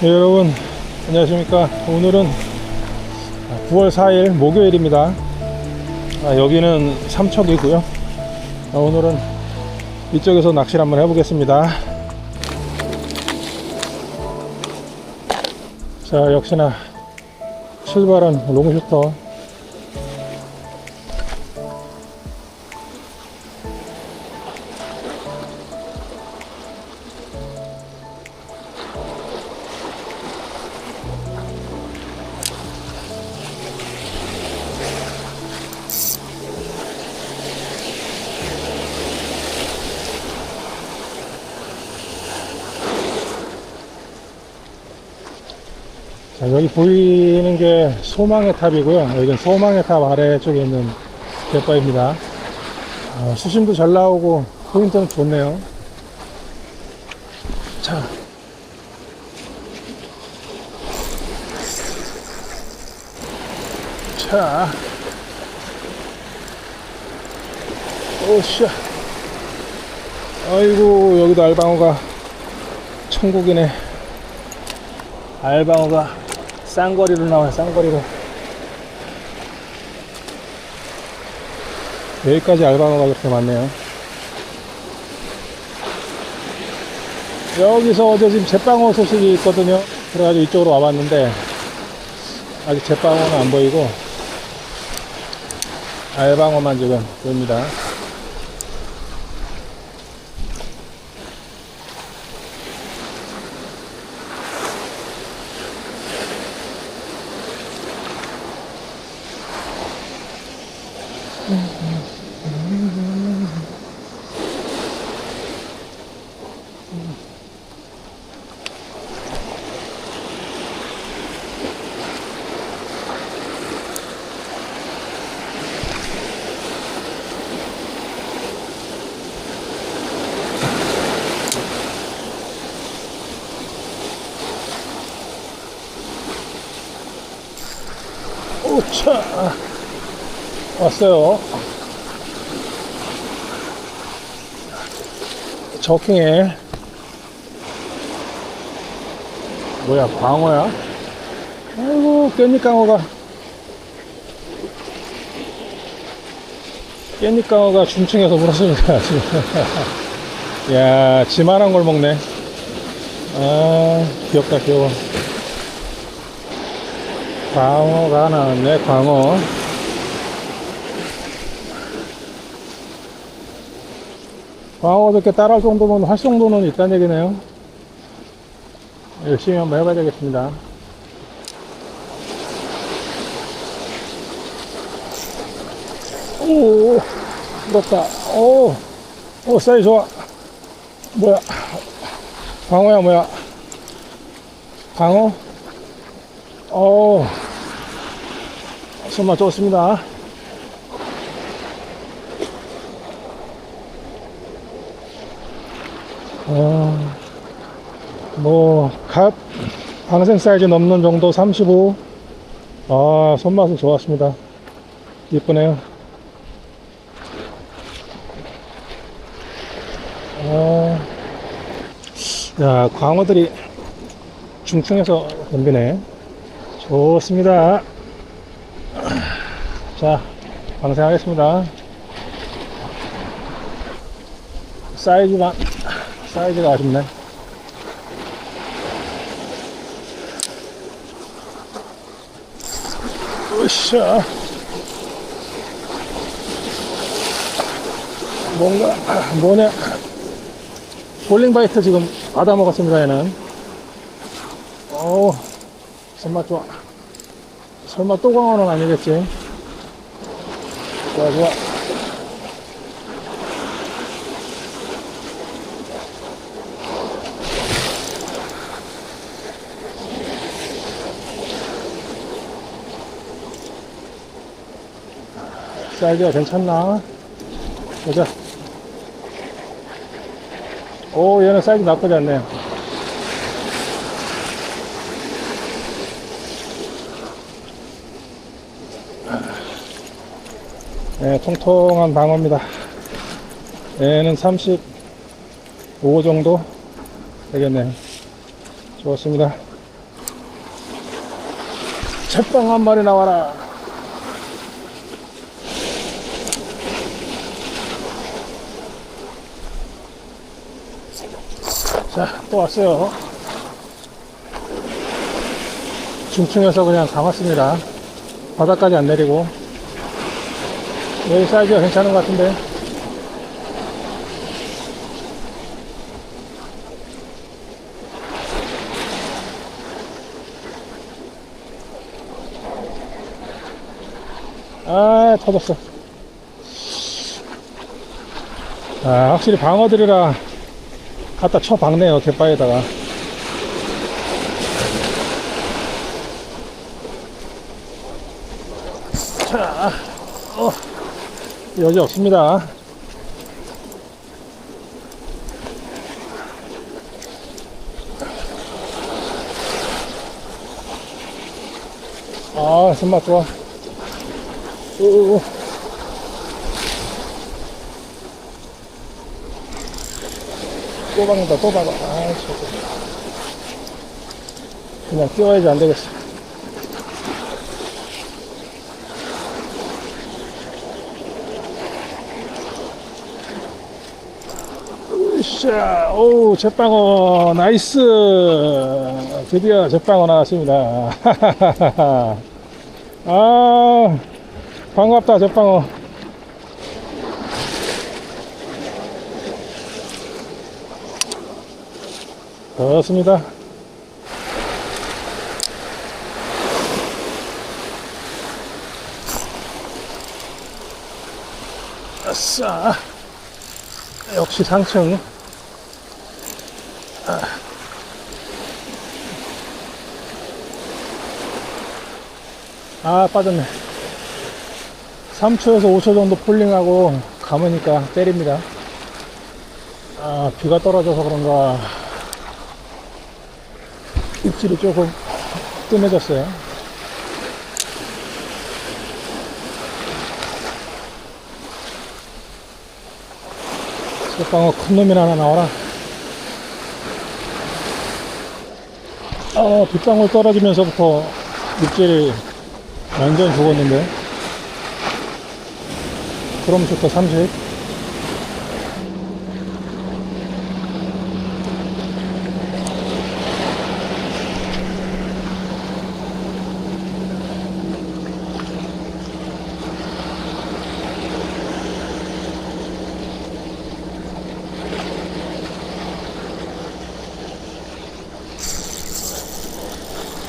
네, 여러분 안녕하십니까. 오늘은 9월 4일 목요일입니다. 아, 여기는 삼척이고요. 아, 오늘은 이쪽에서 낚시를 한번 해보겠습니다. 자 역시나 출발은 롱슈터 자, 여기 보이는 게 소망의 탑이고요. 여기는 소망의 탑 아래쪽에 있는 갯바입니다. 아, 수심도 잘 나오고 포인트는 좋네요. 자. 자. 오샤. 아이고, 여기도 알방어가 천국이네. 알방어가 쌍거리로 나와요 쌍거리로. 여기까지 알방어가 그렇게 많네요. 여기서 어제 지금 제빵어 소식이 있거든요. 그래가지고 이쪽으로 와봤는데 아직 제빵어는 안 보이고 알방어만 지금 보입니다 오차 왔어요. 저킹에 뭐야 광어야? 아이고 깻잎 광어가. 깻잎 광어가 중층에서 물었습니다 야 지만한 걸 먹네. 아 귀엽다 귀여워 광어가 나왔네 광어. 광어도 이렇게 따라할 정도면 할 정도는 있다는 얘기네요. 열심히 한번 해봐야 되겠습니다. 오 부럽다. 오, 오 사이즈 좋아. 뭐야? 광어야 뭐야? 광어? 오 손맛 좋습니다 어, 뭐, 갑, 방생 사이즈 넘는 정도 35. 아, 손맛은 좋았습니다. 이쁘네요. 아, 야, 광어들이 중층에서 덤비네. 좋습니다. 자, 방생하겠습니다. 사이즈만 사이즈가 아쉽네. 으쌰. 뭔가, 뭐냐. 볼링바이트 지금 받아 먹었습니다, 얘는. 오, 손맛 좋아. 설마 또 광어는 아니겠지? 좋아, 좋아. 사이즈가 괜찮나? 보자. 오, 얘는 사이즈 나쁘지 않네요. 네, 통통한 방어입니다. 얘는 35 정도 되겠네요. 좋습니다. jet빵 한 마리 나와라. 자, 또 왔어요. 중층에서 그냥 감았습니다. 바닥까지 안 내리고. 여기 사이즈가 괜찮은 것 같은데. 아, 터졌어. 아, 확실히 방어들이라 갖다 쳐 박네요, 갯바에다가. 자, 어, 여지 없습니다. 아, 손맛 좋아. 오, 또 박는다, 또 박아. 아, 저 그냥 뛰어야지 안 되겠어. 으쌰, 오, 제빵어, 나이스. 드디어 제빵어 나왔습니다. 아, 반갑다, 제빵어. 그렇습니다. 아싸. 역시 상층. 아, 빠졌네. 3초에서 5초 정도 폴링하고 감으니까 때립니다. 아, 비가 떨어져서 그런가 입질이 조금 뜸해졌어요. 새방어 큰 놈이나 하나 나와라. 어, 빗방울 떨어지면서부터 입질이 완전 죽었는데. 그럼 좋다, 30.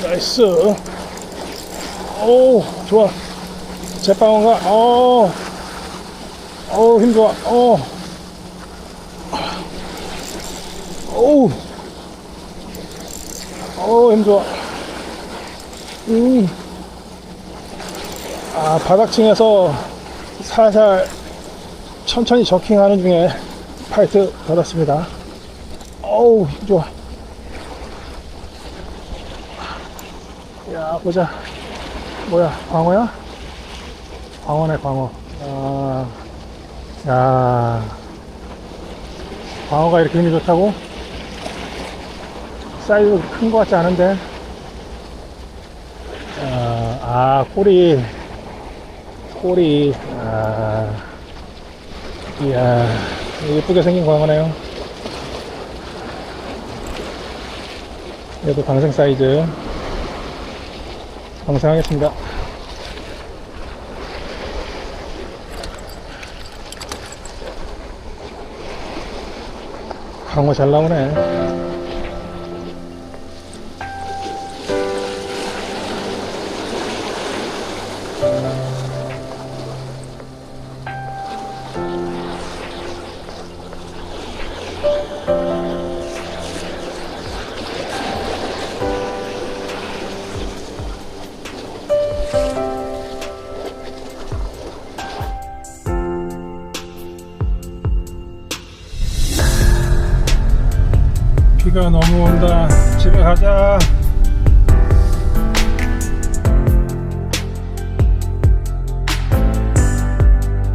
나이스. 오, 좋아. 제빵어가, 오, 오, 힘 좋아. 오, 오, 오, 힘 좋아. 음. 아, 바닥층에서 살살 천천히 저킹하는 중에 파이트 받았습니다. 어우, 힘 좋아. 야, 보자. 뭐야, 광어야? 광어네, 광어. 아, 야. 광어가 이렇게 힘이 좋다고? 사이즈 큰 것 같지 않은데? 아, 아, 꼬리. 꼬리. 아, 이야. 예쁘게 생긴 광어네요. 얘도 방생 사이즈. 방생하겠습니다. 광어 잘 나오네. 비가 너무 온다. 집에 가자.